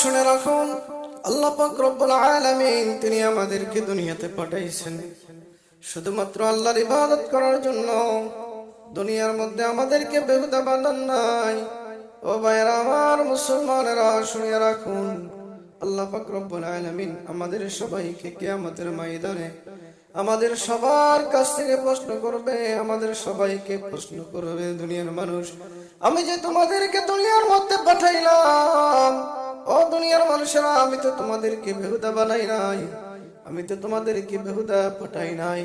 শুনে রাখুন, আল্লাহ পাক রব্বুল আলামিন তিনি আমাদেরকে দুনিয়াতে পাঠাইছেন। শুধুমাত্র আল্লাহর ইবাদত করার জন্য, দুনিয়ার মধ্যে আমাদেরকে বেহুদা বানান নাই। ও ভাইয়েরা আমার মুসলমানেরা, শুনে রাখুন, আল্লাহ পাক রব্বুল আলামিন আমাদের সবাইকে কিয়ামতের ময়দানে আমাদের সবার কাছ থেকে প্রশ্ন করবে, আমাদের সবাইকে প্রশ্ন করবে, দুনিয়ার মানুষ। আমি যে তোমাদেরকে দুনিয়ার মধ্যে পাঠাইলাম, ও দুনিয়ার মানুষেরা, আমি তো তোমাদেরকে বেহুদা বানাই নাই, আমি তো তোমাদেরকে বেহুদা পাঠাই নাই।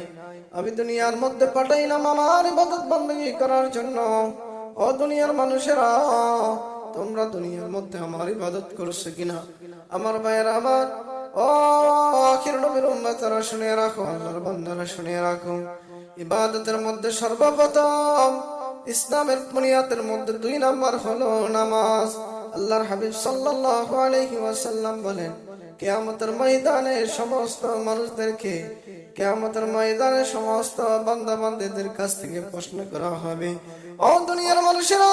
আমি দুনিয়ার মধ্যে পাঠাইলাম আমার ইবাদত বন্দী করার জন্য। ও দুনিয়ার মানুষেরা, তোমরা দুনিয়ার মধ্যে আমার ইবাদত করছ কিনা? আমার ভাইয়েরা, আমার আখির নবীর উম্মতরা রাখো, আল্লাহর বান্দারা রাখো। ইবাদতের মধ্যে সর্বপ্রথম, ইসলামের বুনিয়াদের মধ্যে দুই নাম্বার হলো নামাজ। আল্লাহর হাবিব সাল্লাল্লাহু আলাইহি ওয়াসাল্লাম বলেন, কিয়ামতের ময়দানে সমস্ত মানুষদেরকে, কিয়ামতের ময়দানে সমস্ত বান্দা বান্দীদের কাছ থেকে প্রশ্ন করা হবে। ও দুনিয়ার মানুষেরা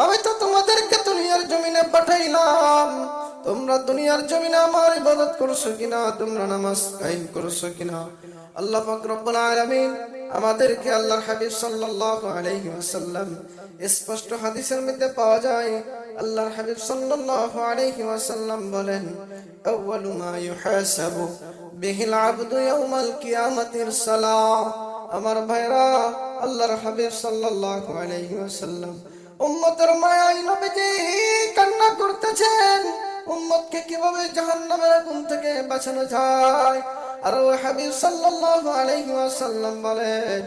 আমি তো তোমাদেরকে দুনিয়ার জমিনে পাঠাইলাম। তোমরা দুনিয়ার জমিনে আমার ইবাদত করছ কিনা? তোমরা নামাজ কায়েম করছ কিনা? আল্লাহ পাক রব্বুল আলামিন আমাদেরকে আল্লাহর হাবিব সাল্লাল্লাহু আলাইহি ওয়াসাল্লাম স্পষ্ট হাদিসের মধ্যে পাওয়া যায়। আল্লাহর হাবিব সাল্লাল্লাহু আলাইহি ওয়াসাল্লাম বলেন, আউয়ালু মা ইউহাসাবু বিহিল আবদু ইয়াউমাল কিয়ামাতির সালাহ। আমার ভাইরা, আল্লাহর হাবিব সাল্লাল্লাহু আলাইহি ওয়াসাল্লাম উম্মতের মায়াই নবীজি কান্না করতেছেন। উম্মতকে কীভাবে জাহান্নামের আগুন থেকে বাঁচানো যায়? আর ওই হাবিব সাল্লাল্লাহু আলাইহি ওয়াসাল্লাম বলেন,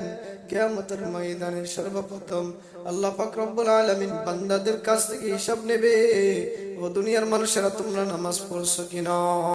কিয়ামতের ময়দানে সর্বপ্রথম আল্লাহ পাক রব্বুল আলামিন বান্দাদের কাছ থেকে হিসাব নেবে, ও দুনিয়ার মানুষেরা তোমরা নামাজ পড়ছো কিনা?